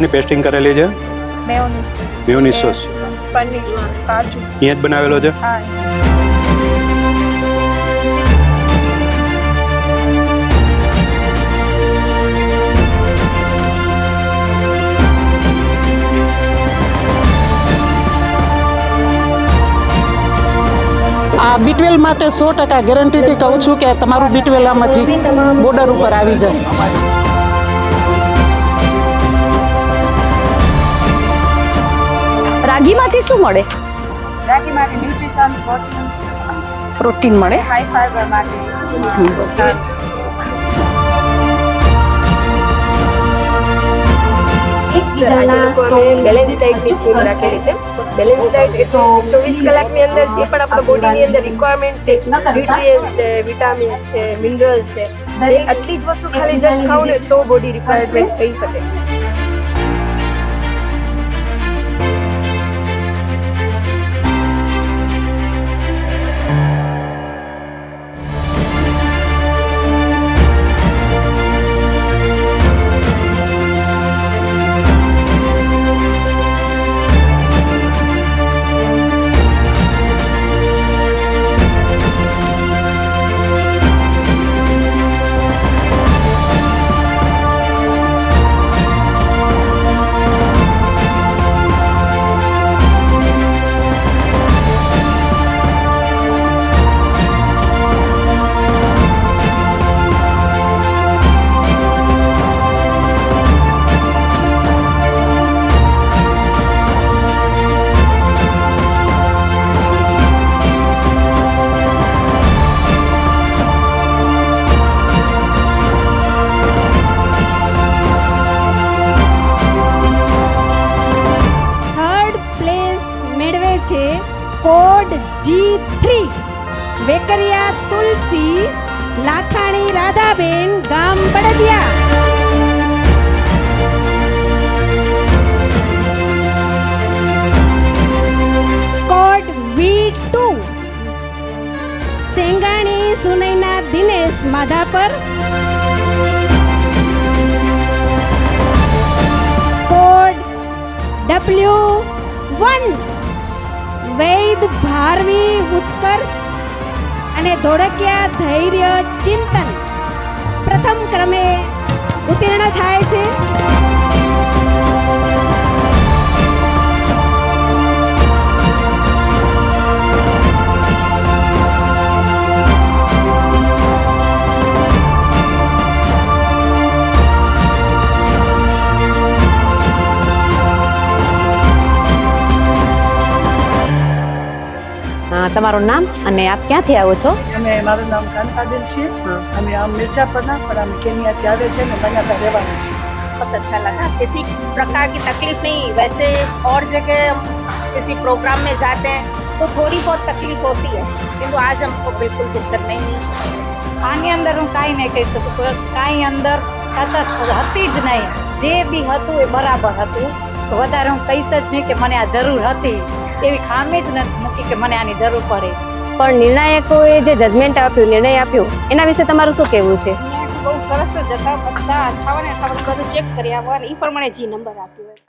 અને પેસ્ટિંગ કરેલી છે મેઓનિસો પનીર કાચું અહીં જ બનાવેલો છે હા આ બીટવેલ માટે 100% ગેરંટી થી કહું છું કે તમારું બીટવેલા માંથી બોર્ડર ઉપર આવી જશે રાગીમાંથી શું મળે રાગીમાંથી ન્યુટ્રિશન પ્રોટીન પ્રોટીન મળે હાઈ ફાઈબર માટે બેલેન્સ ડાયટની થીમ રાખેલી છે બેલેન્સ ડાયટ એટલે ચોવીસ કલાકની અંદર જે પણ આપણા બોડીની અંદર રિક્વાયરમેન્ટ છે ન્યુટ્રિયન્ટ્સ છે વિટામિન્સ છે મિનરલ્સ છે એ આટલી જ વસ્તુ ખાલી જસ્ટ ખાવ ને તો બોડી રિક્વાયરમેન્ટ થઈ શકે वेकरिया तुलसी लाखाणी राधाबेन गाम Badadiya Madhapar code W one Vaid Bharvi Utkarsh અને ધોળકિયા ધૈર્ય ચિંતન પ્રથમ ક્રમે ઉત્તીર્ણ થાય છે મારો નામ અને આપ ક્યાં થી આવો છો અમે મારો નામ કાનકા દેલ છે અમે આમ મેચા પર ના પર અમે કેનિયા થી આવે છે અને મના રહેવા ના છતાં છલાક કેસી પ્રકાર ની તકલીફ નહી वैसे ઓર જગે કોઈ સિ પ્રોગ્રામ મે જાતે તો થોડી થોડી તકલીફ હોતી હે કિંતુ આજ હમકો બિલકુલ તકલીફ નહી ખાન કે અંદર હું કાઈ નહી કહી શકતો કાઈ અંદર કાછ હોતી જ નહી જે ભી હતુ એ બરાબર હતુ તો વતરા હું કઈસે જ નહી કે મને આ જરૂર હતી એવી ખામી જ નથી મૂકી કે મને આની જરૂર પડે પણ નિર્ણાયકોએ જે જજમેન્ટ આપ્યું નિર્ણય આપ્યો એના વિશે તમારું શું કહેવું છે બહુ સરસ જતા બધા ખાવાને ખાવાનું બધું ચેક કરી આવવાનું એ પ્રમાણે જી નંબર આપ્યો